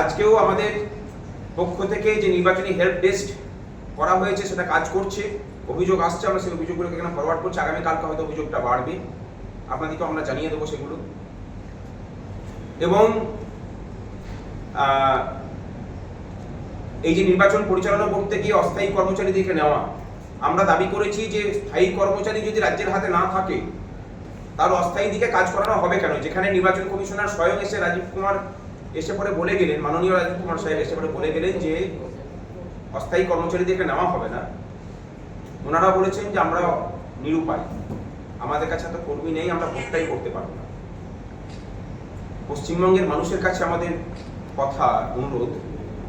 আজকেও আমাদের পক্ষ থেকে যে নির্বাচনী হেল্প ডেস্ক করা হয়েছে, সেটা কাজ করছে, অভিযোগ আসছে, আমরা সেই অভিযোগগুলোকে এখানে ফরওয়ার্ড করছি, আগামীকালকে হয়তো অভিযোগটা বাড়বে। আপনাদেরকে আমরা জানিয়ে দেবো সেগুলো। এবং এই যে নির্বাচন পরিচালনা করতে গিয়ে অস্থায়ী কর্মচারীদেরকে নেওয়া, আমরা দাবি করেছি যে স্থায়ী কর্মচারী যদি রাজ্যের হাতে না থাকে তার অস্থায়ী দিকে কাজ করানো হবে কেন? যেখানে নির্বাচন কমিশনার স্বয়ং এসে রাজীব কুমার এসে পরে বলে গেলেন, মাননীয় রাজীব কুমার সাহেব এসে পরে বলে গেলেন যে, অস্থায়ী কর্মচারীদেরকে নেওয়া হবে না। ওনারা বলেছেন যে আমরা নিরুপায়। আমাদের কাছে এত কর্মী নেই, আমরা ভোটটাই করতে পারব না। পশ্চিমবঙ্গের মানুষের কাছে আমাদের কথা, অনুরোধ,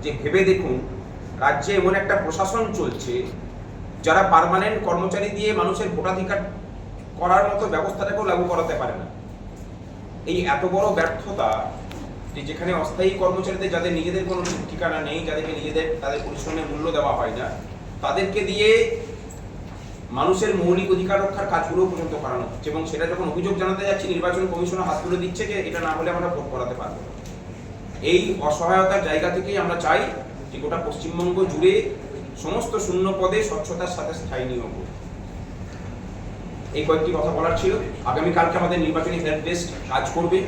যে ভেবে দেখুন, রাজ্যে এমন একটা প্রশাসন চলছে, যারা পার্মানেন্ট কর্মচারী দিয়ে মানুষের ভোটাধিকার করার মতো ব্যবস্থাটাকেও লাগু করাতে পারে না। এই এত বড় ব্যর্থতা যেখানে অস্থায়ী কর্মচারীদের, যাদের নিজেদের কোনো ঠিকানা নেই, যাদেরকে নিজেদের, তাদের পরিশ্রমের মূল্য দেওয়া হয় না, তাদেরকে দিয়ে মানুষের মৌলিক অধিকার রক্ষার কাজগুলো পর্যন্ত করানো হচ্ছে এবং সেটা যখন অভিযোগ জানাতে যাচ্ছি, নির্বাচন কমিশনের হাত তুলে দিচ্ছে যে এটা না হলে আমরা ভোট করাতে পারব এই অসহায়তার জায়গা থেকেই আমরা চাই যে গোটা পশ্চিমবঙ্গ জুড়ে সমস্ত শূন্য পদে স্বচ্ছতার সাথে স্থায়ী নিয়োগ। এই কয়েকটি কথা বলার ছিল। আগামীকালকে আমাদের নির্বাচনী হেল্প ডেস্ক কাজ করবে।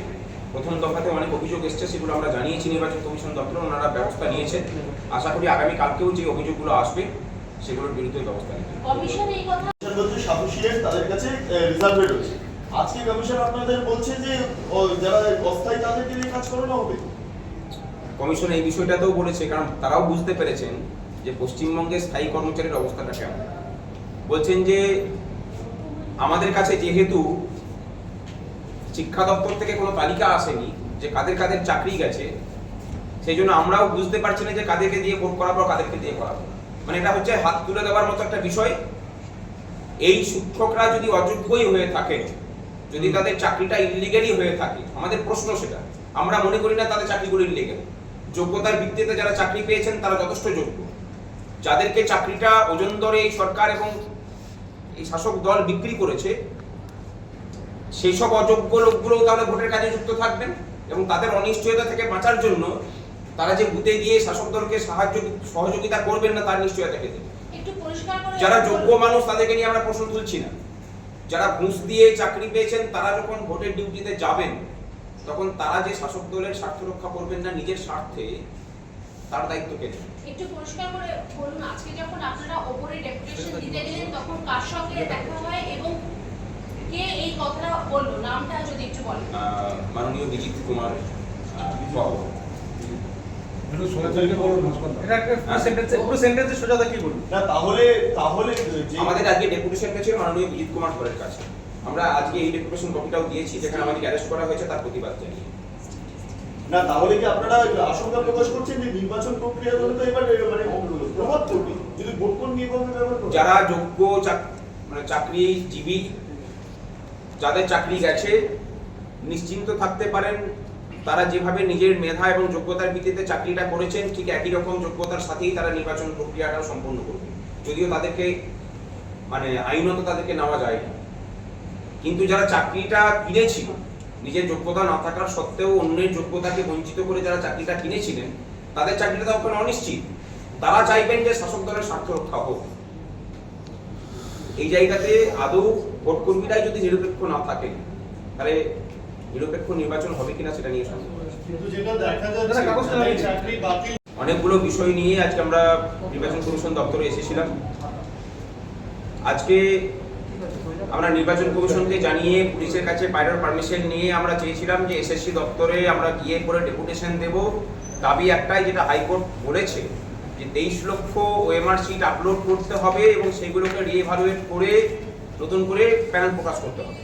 প্রথম দফাতে অনেক অভিযোগ এসছে সেগুলো আমরা জানিয়েছি নির্বাচন কমিশন দপ্তরে ওনারা ব্যবস্থা নিয়েছেন আশা করি আগামীকালকেও যে অভিযোগগুলো আসবে সেগুলোর বিরুদ্ধে ব্যবস্থা নেবে। কমিশন এই কথা বলছে তাদের কাছে রিজার্ভে রয়েছে। আজকে কমিশন আপনাদের বলছে যে যারা অস্থায়ী তাদেরকে নিয়ে কাজ করানো হবে। কমিশন এই বিষয়টাতেও বলেছে কারণ তারাও বুঝতে পেরেছেন যে পশ্চিমবঙ্গে স্থায়ী কর্মচারীর অবস্থাটা কেমন। বলছেন যে আমাদের কাছে যেহেতু শিক্ষা দপ্তর থেকে কোনো তালিকা আসেনি যে কাদের কাদের চাকরি গেছে, সেই জন্য আমরাও বুঝতে পারছি না যে কাদেরকে দিয়ে ভোট করাবো কাদেরকে দিয়ে করাবো মানে এটা হচ্ছে হাত তুলে দেওয়ার মতো একটা বিষয়। এই শিক্ষকরা যদি অযোগ্যই হয়ে থাকেন, যদি তাদের চাকরিটা ইলিগেলই হয়ে থাকে, আমাদের প্রশ্ন সেটা, আমরা মনে করি না তাদের চাকরিগুলো ইলিগেল যোগ্যতার ভিত্তিতে যারা চাকরি পেয়েছেন, তারা যথেষ্ট যোগ্য। যাদেরকে চাকরিটা ওজন দরে এই সরকার এবং এই শাসক দল বিক্রি করেছে সেই সব অযোগ্য লোকগুলোও তাহলে ভোটের কাজে যুক্ত থাকবেন এবং তাদের অনিশ্চয়তা থেকে বাঁচার জন্য তারা যে বুথে গিয়ে শাসক দলকে সাহায্য সহযোগিতা করবেন না তার নিশ্চয়তা পেতে একটু পরিষ্কার করে যারা যোগ্য মানুষ তাদেরকে নিয়ে আমরা প্রশ্ন তুলছি না। যারা ঘুষ দিয়ে চাকরি পেয়েছেন তারা যখন ভোটের ডিউটিতে যাবেন তখন তারা যে শাসক দলের স্বার্থ রক্ষা করবেন না নিজের স্বার্থে তার দায়িত্ব কে একটু পরিষ্কার করে বলুন আজকে যখন আপনারা ওপরে ডেপুটেশন দিতে গেলেন তখন কার সঙ্গে দেখা হয়? কথাটা বলল নামটা যদি একটু বলেন। মাননীয় বিজিত কুমার আহ, বাবু। এটা একটা পুরো সেন্টেন্সে পুরো সেন্টেন্সে সোজা কি বলুন। না তাহলে তাহলে যে আমাদের আজকে ডেপুটেশন গেছে মাননীয় বিজিত কুমার ধরের কাছে। আমরা আজকে এই ডেপুটেশন কপিটাও দিয়েছি যেখানে আমাদেরকে অ্যারেস্ট করা হয়েছে তার প্রতিবাদ জানিয়ে। না তাহলে কি আপনারা আশঙ্কা প্রকাশ করছেন যে নির্বাচন প্রক্রিয়া তো এবার মানে প্রভাব পড়বে যদি ভোট কোন নিয়ে যারা যোগ্য মানে চাকরিজীবী যাদের চাকরি গেছে, নিশ্চিন্ত থাকতে পারেন। তারা যেভাবে নিজের মেধা এবং যোগ্যতার ভিত্তিতে চাকরিটা করেছেন, ঠিক একই রকম যোগ্যতার সাথেই তারা নির্বাচন প্রক্রিয়াটাও সম্পন্ন করবে যদিও তাদেরকে মানে আইনত তাদেরকে নেওয়া যায় না কিন্তু যারা চাকরিটা কিনেছিল, নিজের যোগ্যতা না থাকার সত্ত্বেও অন্যের যোগ্যতাকে বঞ্চিত করে যারা চাকরিটা কিনেছিলেন, তাদের চাকরিটা তখন অনিশ্চিত। তারা চাইবেন যে শাসক দলের স্বার্থ রক্ষা হোক। এই জায়গাতে আদৌ ভোট কর্মীরাই যদি নিরপেক্ষ না থাকেন তাহলে নিরপেক্ষ নির্বাচন হবে কিনা সেটা নিয়ে বাতিল অনেকগুলো বিষয় নিয়ে আজকে আমরা নির্বাচন কমিশন দপ্তরে এসেছিলাম। আজকে আমরা নির্বাচন কমিশনকে জানিয়ে পুলিশের কাছে পাইলট পারমিশন নিয়ে আমরা চেয়েছিলাম যে এসএসসি দপ্তরে আমরা গিয়ে পরে ডেপুটেশন দেব। দাবি একটাই যেটা হাইকোর্ট বলেছে যে তেইশ লক্ষ ওএমআর সিট আপলোড করতে হবে এবং সেগুলোকে রিএভালুয়েট করে নতুন করে প্যানেল প্রকাশ করতে হবে।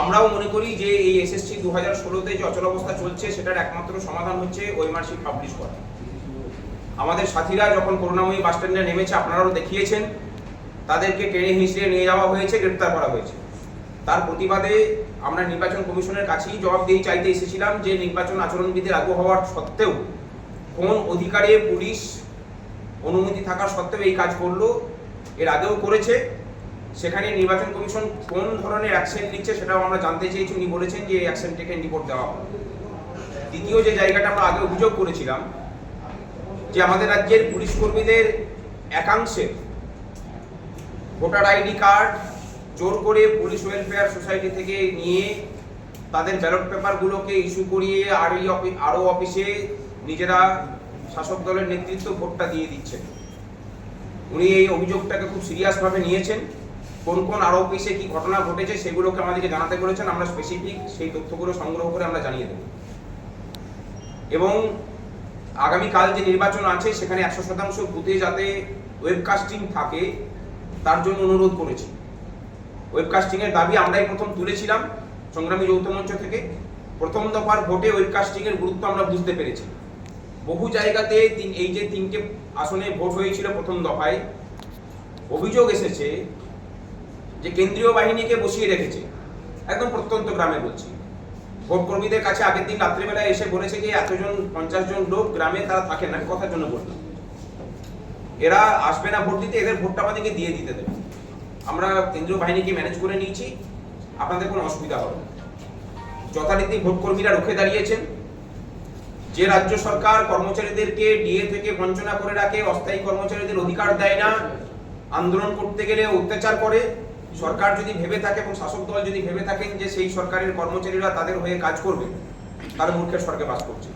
আমরাও মনে করি যে এই এসএসসি দু হাজার ষোলোতে যে অচল অবস্থা চলছে, সেটার একমাত্র সমাধান হচ্ছে সিট পাবলিশ করা। আমাদের সাথীরা যখন করুণাময়ী বাস স্ট্যান্ডে নেমেছে, আপনারাও দেখিয়েছেন, তাদেরকে ট্রেনে হিঁচড়ে নিয়ে যাওয়া হয়েছে, গ্রেপ্তার করা হয়েছে। তার প্রতিবাদে আমরা নির্বাচন কমিশনের কাছেই জবাব জবাবদিহি চাইতে এসেছিলাম যে নির্বাচন আচরণবিধি লাগু হওয়ার সত্ত্বেও কোন অধিকারে পুলিশ অনুমতি থাকার সত্ত্বেও এই কাজ করল, এর আগেও করেছে। সেখানে নির্বাচন কমিশন কোন ধরনের অ্যাকশন নিচ্ছে সেটাও আমরা জানতে চেয়েছি। উনি বলেছেন যে অ্যাকশন টেকেন রিপোর্ট দেওয়া হবে। দ্বিতীয় যে জায়গাটা আমরা আগে অভিযোগ করেছিলাম, যে আমাদের রাজ্যের পুলিশ কর্মীদের একাংশের ভোটার আইডি কার্ড জোর করে পুলিশ ওয়েলফেয়ার সোসাইটি থেকে নিয়ে তাদের ব্যালট পেপারগুলোকে ইস্যু করিয়ে আর আরই আরও অফিসে নিজেরা শাসক দলের নেতৃত্ব ভোটটা দিয়ে দিচ্ছেন। উনি এই অভিযোগটাকে খুব সিরিয়াসভাবে নিয়েছেন। কোন কোন আরও অফিসে কি ঘটনা ঘটেছে সেগুলোকে আমাদেরকে জানাতে বলেছেন। আমরা স্পেসিফিক সেই তথ্যগুলো সংগ্রহ করে আমরা জানিয়ে দেব। এবং আগামীকাল যে নির্বাচন আছে, সেখানে একশো শতাংশ বুথে যাতে ওয়েবকাস্টিং থাকে, তার জন্য অনুরোধ করেছি। ওয়েবকাস্টিং এর দাবি আমরাই প্রথম তুলেছিলাম সংগ্রামী যৌথ মঞ্চ থেকে। প্রথম দফার ভোটে ওয়েবকাস্টিং এর গুরুত্ব আমরা বুঝতে পেরেছি। বহু জায়গাতে এই যে তিনটে আসনে ভোট হয়েছিল প্রথম দফায়, অভিযোগ এসেছে যে কেন্দ্রীয় বাহিনীকে বসিয়ে রেখেছে। একদম প্রত্যন্ত গ্রামে বলছি। ভোট কর্মীদের কাছে আগের দিন রাত্রিবেলায় এসে বলেছে যে এতজন, পঞ্চাশ জন লোক গ্রামে তারা থাকেন না কথার জন্য বললাম। এরা আসবে না ভোট দিতে, এদের ভোটটা আমাদেরকে দিয়ে দিতে দেবে। আমরা কেন্দ্রীয় বাহিনীকে ম্যানেজ করে নিয়েছি, আপনাদের কোনো অসুবিধা হবে যথারীতি ভোট কর্মীরা রুখে দাঁড়িয়েছেন। যে রাজ্য সরকার কর্মচারীদেরকে ডিএ থেকে বঞ্চনা করে রাখে, অস্থায়ী কর্মচারীদের অধিকার দেয় না, আন্দোলন করতে গেলে অত্যাচার করে সরকার যদি ভেবে থাকে এবং শাসক দল যদি ভেবে থাকেন যে সেই সরকারের কর্মচারীরা তাদের হয়ে কাজ করবে, তার মূর্খের স্বর্গে বাস করছে।